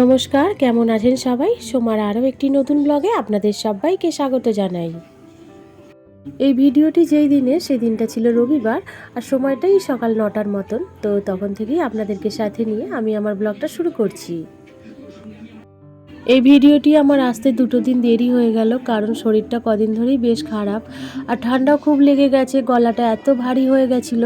নমস্কার, কেমন আছেন সবাই? সোমার আরও একটি নতুন ব্লগে আপনাদের সবাইকে স্বাগত জানাই। এই ভিডিওটি যেই দিনে, সেই দিনটা ছিল রবিবার আর সময়টাই সকাল নটার মতন। তো তখন থেকেই আপনাদেরকে সাথে নিয়ে আমি আমার ব্লগটা শুরু করছি। এই ভিডিওটি আমার আসতে দুটো দিন দেরি হয়ে গেল, কারণ শরীরটা কদিন ধরেই বেশ খারাপ। আর ঠান্ডাও খুব লেগে গেছে, গলাটা এত ভারী হয়ে গেছিল,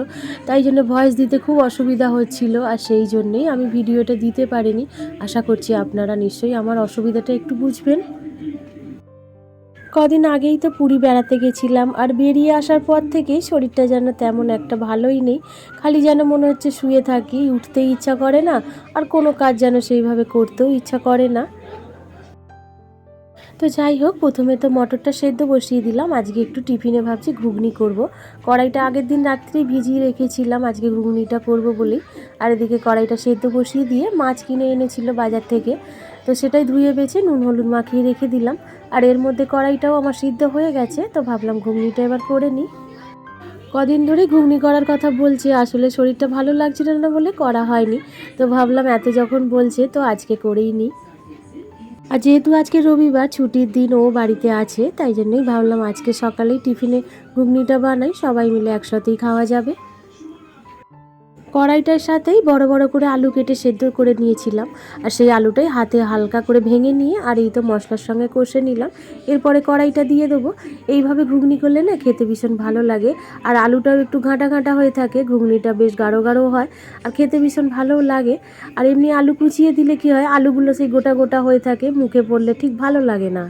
তাই জন্য ভয়েস দিতে খুব অসুবিধা হচ্ছিল, আর সেই জন্যেই আমি ভিডিওটা দিতে পারিনি। আশা করছি আপনারা নিশ্চয়ই আমার অসুবিধাটা একটু বুঝবেন। কদিন আগেই তো পুরী বেড়াতে গেছিলাম, আর বেরিয়ে আসার পর থেকেই শরীরটা যেন তেমন একটা ভালোই নেই। খালি যেন মনে হচ্ছে শুয়ে থাকি, উঠতেই ইচ্ছা করে না, আর কোনো কাজ যেন সেইভাবে করতেও ইচ্ছা করে না। তো যাই হোক, প্রথমে তো মটরটা সেদ্ধ বসিয়ে দিলাম। আজকে একটু টিফিনে ভাবছি ঘুগনি করব। কড়াইটা আগের দিন রাত্রেই ভিজিয়ে রেখেছিলাম, আজকে ঘুগনিটা করব বলেই আর এদিকে কড়াইটা সেদ্ধ বসিয়ে দিয়ে মাছ কিনে এনেছিল বাজার থেকে। তো সেটাই ধুয়ে বেছে নুন হলুদ মাখিয়ে রেখে দিলাম। আর এর মধ্যে কড়াইটাও আমার সিদ্ধ হয়ে গেছে, তো ভাবলাম ঘুগনিটা এবার করে নিই। কদিন ধরে ঘুগনি করার কথা বলছে, আসলে শরীরটা ভালো লাগছিল না বলে করা হয়নি। তো ভাবলাম এত যখন বলছে, তো আজকে করেই নিই। আর যেহেতু আজকে রবিবার, ছুটির দিন ও বাড়িতে আছে, তাই জন্যই ভাবলাম আজকে সকালেই টিফিনে ঘুগনিটা বানাই, সবাই মিলে একসাথেই খাওয়া যাবে। কড়াইটার সাথেই বড় বড় করে আলু কেটে সেদ্ধ করে নিয়েছিলাম। আর সেই আলুটাই হাতে হালকা করে ভেঙে নিয়ে আর এই তো মশলার সঙ্গে কষে নিলাম। এরপরে কড়াইটা দিয়ে দেবো। এইভাবে ঘুগনি করলে না খেতে ভীষণ ভালো লাগে। আর আলুটাও একটু ঘাঁটা ঘাঁটা হয়ে থাকে, ঘুগনিটা বেশ গাঢ় গাঢ় হয় আর খেতে ভীষণ ভালোও লাগে। আর এমনি আলু কুচিয়ে দিলে কি হয়, আলুগুলো সেই গোটা গোটা হয়ে থাকে, মুখে পড়লে ঠিক ভালো লাগে না।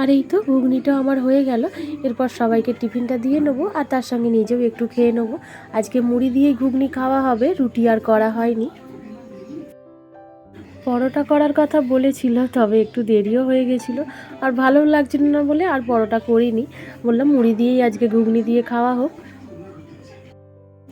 আর এই তো ঘুগনিটাও আমার হয়ে গেল। এরপর সবাইকে টিফিনটা দিয়ে নেব আর তার সঙ্গে নিজেও একটু খেয়ে নেব। আজকে মুড়ি দিয়েই ঘুগনি খাওয়া হবে, রুটি আর করা হয়নি। পরোটা করার কথা বলেছিল, তবে একটু দেরিও হয়ে গেছিল। আর ভালো লাগছিল না বলে আর পরোটা করিনি। বললাম মুড়ি দিয়েই আজকে ঘুগনি দিয়ে খাওয়া হোক।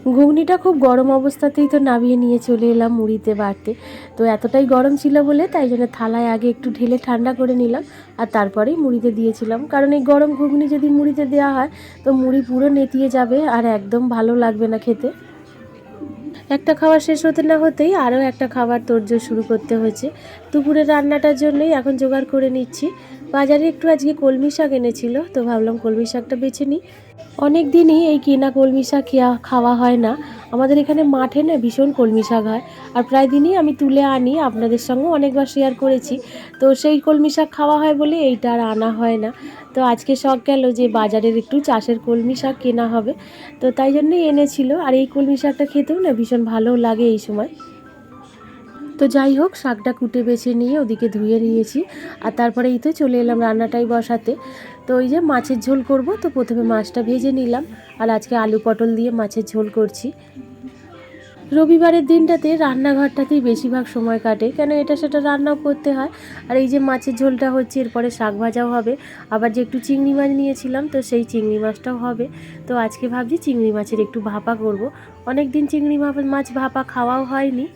ঘুগনিটা খুব গরম অবস্থাতেই তো নামিয়ে নিয়ে চলে এলাম মুড়িতে, বাড়তে। তো এতটাই গরম ছিল বলে তাই জন্য থালায় আগে একটু ঢেলে ঠান্ডা করে নিলাম আর তারপরেই মুড়িতে দিয়েছিলাম। কারণ এই গরম ঘুগনি যদি মুড়িতে দেওয়া হয়, তো মুড়ি পুরো নেতিয়ে যাবে আর একদম ভালো লাগবে না খেতে। একটা খাবার শেষ হতে না হতেই আরও একটা খাবার তোড়জোড় শুরু করতে হয়েছে। দুপুরে রান্নাটার জন্যই এখন জোগাড় করে নিচ্ছি। বাজারে একটু আজকে কলমি শাক এনেছিল, তো ভাবলাম কলমি শাকটা বেছে নিই। অনেক দিনই এই কেনা কলমি শাক খাওয়া হয় না। আমাদের এখানে মাঠে না ভীষণ কলমি শাক হয়। আর প্রায় দিনই আমি তুলে আনি, আপনাদের সঙ্গে অনেকবার শেয়ার করেছি। তো সেই কলমি শাক খাওয়া হয় বলে এইটা আর আনা হয় না। তো আজকে শখ গেল যে বাজারের একটু চাষের কলমি শাক কেনা হবে। তো তাই জন্যই এনেছিল। আর এই কলমি শাকটা খেতেও না ভীষণ ভালো লাগে এই সময়। তো যাই হোক, শাকটা কুটে বেছে নিয়ে ওদিকে ধুয়ে নিয়েছি। আর তারপরে এই তো চলে এলাম রান্নাটাই বসাতে। তো ওই যে মাছের ঝোল করব, তো প্রথমে মাছটা ভেজে নিলাম। আর আজকে আলু পটল দিয়ে মাছের ঝোল করছি। রবিবারের দিনটাতে রান্নাঘরটাতেই বেশিরভাগ সময় কাটে। কেন এটা সেটা রান্নাও করতে হয়। আর এই যে মাছের ঝোলটা হচ্ছে, এরপরে শাক ভাজাও হবে। আবার যে একটু চিংড়ি মাছ নিয়েছিলাম, তো সেই চিংড়ি মাছটাও হবে। তো আজকে ভাবছি চিংড়ি মাছের একটু ভাপা করব। অনেক দিন চিংড়ি মাছ ভাপা খাওয়াও হয়নি।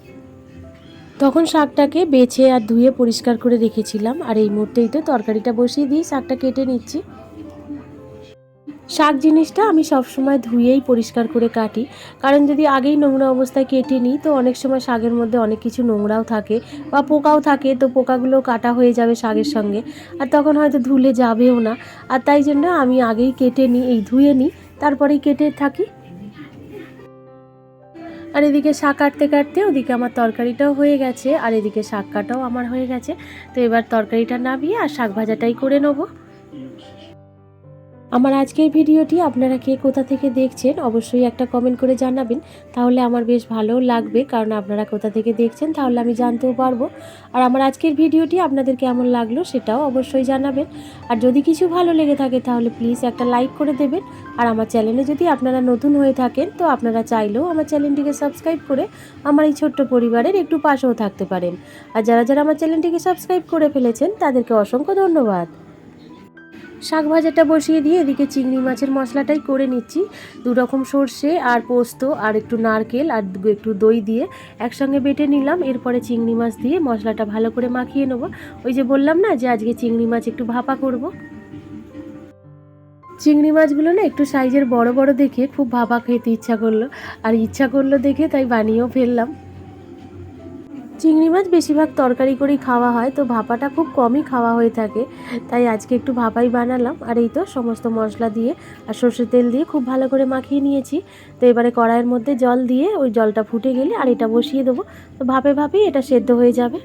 তখন শাকটাকে বেছে আর ধুয়ে পরিষ্কার করে রেখেছিলাম। আর এই মুহূর্তেই তো তরকারিটা বসিয়ে দিয়ে শাকটা কেটে নিচ্ছি। শাক জিনিসটা আমি সবসময় ধুয়েই পরিষ্কার করে কাটি। কারণ যদি আগেই নোংরা অবস্থায় কেটে নিই, তো অনেক সময় শাকের মধ্যে অনেক কিছু নোংরাও থাকে বা পোকাও থাকে, তো পোকাগুলো কাটা হয়ে যাবে শাকের সঙ্গে। আর তখন হয়তো ধুলে যাবেও না। আর তাই জন্য আমি আগেই কেটে নিই, এই ধুয়ে নিই, তারপরেই কেটে থাকি। আর এদিকে শাক কাটতে কাটতে ওদিকে আমার তরকারিটাও হয়ে গেছে, আর এদিকে শাক কাটাও আমার হয়ে গেছে। তো এবার তরকারিটা নামিয়ে আর শাক ভাজাটাই করে নেব। আমার আজকের ভিডিওটি আপনারা কে কোথা থেকে দেখছেন অবশ্যই একটা কমেন্ট করে জানাবেন। তাহলে আমার বেশ ভালোও লাগবে, কারণ আপনারা কোথা থেকে দেখছেন তাহলে আমি জানতেও পারব। আর আমার আজকের ভিডিওটি আপনাদের কেমন লাগল সেটাও অবশ্যই জানাবেন। আর যদি কিছু ভালো লেগে থাকে তাহলে প্লিজ একটা লাইক করে দেবেন। আর আমার চ্যানেলে যদি আপনারা নতুন হয়ে থাকেন তো আপনারা চাইলেও আমার চ্যানেলটিকে সাবস্ক্রাইব করে আমার এই ছোট্ট পরিবারের একটু পাশেও থাকতে পারেন। আর যারা যারা আমার চ্যানেলটিকে সাবস্ক্রাইব করে ফেলেছেন তাদেরকে অসংখ্য ধন্যবাদ। শাক ভাজাটা বসিয়ে দিয়ে এদিকে চিংড়ি মাছের মশলাটাই করে নিচ্ছি। দু রকম সর্ষে আর পোস্ত আর একটু নারকেল আর একটু দই দিয়ে একসঙ্গে বেটে নিলাম। এরপরে চিংড়ি মাছ দিয়ে মশলাটা ভালো করে মাখিয়ে নেব। ওই যে বললাম না যে আজকে চিংড়ি মাছ একটু ভাপা করব। চিংড়ি মাছগুলো না একটু সাইজের বড় বড় দেখে খুব ভাপা খেতে ইচ্ছা করল। আর ইচ্ছা করল দেখে তাই বানিয়েও ফেললাম। চিংড়ি মাছ বেশিরভাগ তরকারি করেই খাওয়া হয়, তো ভাপাটা খুব কমই খাওয়া হয়ে থাকে। তাই আজকে একটু ভাপাই বানালাম, আর এই তো সমস্ত মশলা দিয়ে আর সর্ষের তেল দিয়ে খুব ভালো করে মাখিয়ে নিয়েছি। তো এবারে কড়াইয়ের মধ্যে জল দিয়ে ওই জলটা ফুটে গেলে আর এটা বসিয়ে দেবো। তো ভাপে ভাপেই এটা সেদ্ধ হয়ে যাবে।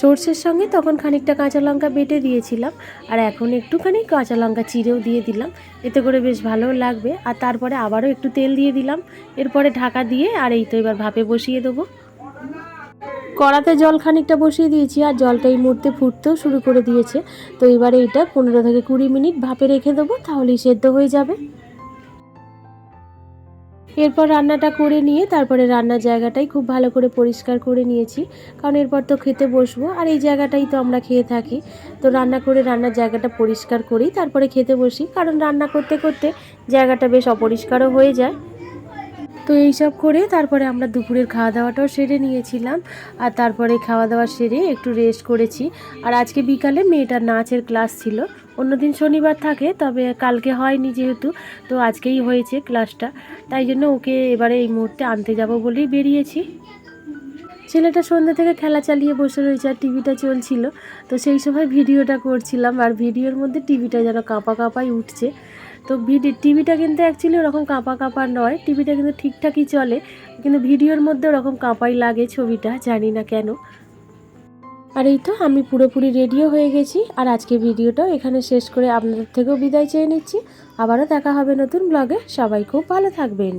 সর্ষের সঙ্গে তখন খানিকটা কাঁচা লঙ্কা বেটে দিয়েছিলাম, আর এখন একটুখানি কাঁচা লঙ্কা চিড়েও দিয়ে দিলাম। এতে করে বেশ ভালোও লাগবে। আর তারপরে আবারও একটু তেল দিয়ে দিলাম। এরপরে ঢাকা দিয়ে আর এই তো এবার ভাপে বসিয়ে দেবো। কড়াতে জল খানিকটা বসিয়ে দিয়েছি আর জলটা এই মুহূর্তে ফুটতেও শুরু করে দিয়েছে। তো এবারে এটা পনেরো থেকে কুড়ি মিনিট ভাপে রেখে দেবো, তাহলেই সেদ্ধ হয়ে যাবে। এরপর রান্নাটা করে নিয়ে তারপরে রান্নার জায়গাটাই খুব ভালো করে পরিষ্কার করে নিয়েছি। কারণ এরপর তো খেতে বসবো, আর এই জায়গাটাই তো আমরা খেয়ে থাকি। তো রান্না করে রান্নার জায়গাটা পরিষ্কার করেই তারপরে খেতে বসি। কারণ রান্না করতে করতে জায়গাটা বেশ অপরিষ্কারও হয়ে যায়। তো এইসব করে তারপরে আমরা দুপুরের খাওয়া দাওয়াটাও সেরে নিয়েছিলাম। আর তারপরে খাওয়া দাওয়া সেরে একটু রেস্ট করেছি। আর আজকে বিকালে মেয়েটার নাচের ক্লাস ছিল। অন্যদিন শনিবার থাকে, তবে কালকে হয়নি যেহেতু, তো আজকেই হয়েছে ক্লাসটা তাই জন্য ওকে এবারে এই মুহূর্তে আনতে যাব বলেই বেরিয়েছি। ছেলেটা সন্ধ্যা থেকে খেলা চালিয়ে বসে রয়েছে আর টিভিটা চলছিল। তো সেই সময় ভিডিওটা করছিলাম। আর ভিডিওর মধ্যে টিভিটা যেন কাঁপা কাঁপাই উঠছে। তো ভিডি, টিভিটা কিন্তু অ্যাকচুয়ালি ওরকম কাঁপা কাঁপা নয়। টিভিটা কিন্তু ঠিকঠাকই চলে, কিন্তু ভিডিওর মধ্যে ওরকম কাঁপাই লাগে ছবিটা, জানি না কেন। আর এই তো আমি পুরোপুরি রেডিও হয়ে গেছি, আর আজকে ভিডিওটাও এখানে শেষ করে আপনাদের থেকেও বিদায় চেয়ে নিচ্ছি। আবারও দেখা হবে নতুন ব্লগে সবাই খুব ভালো থাকবেন।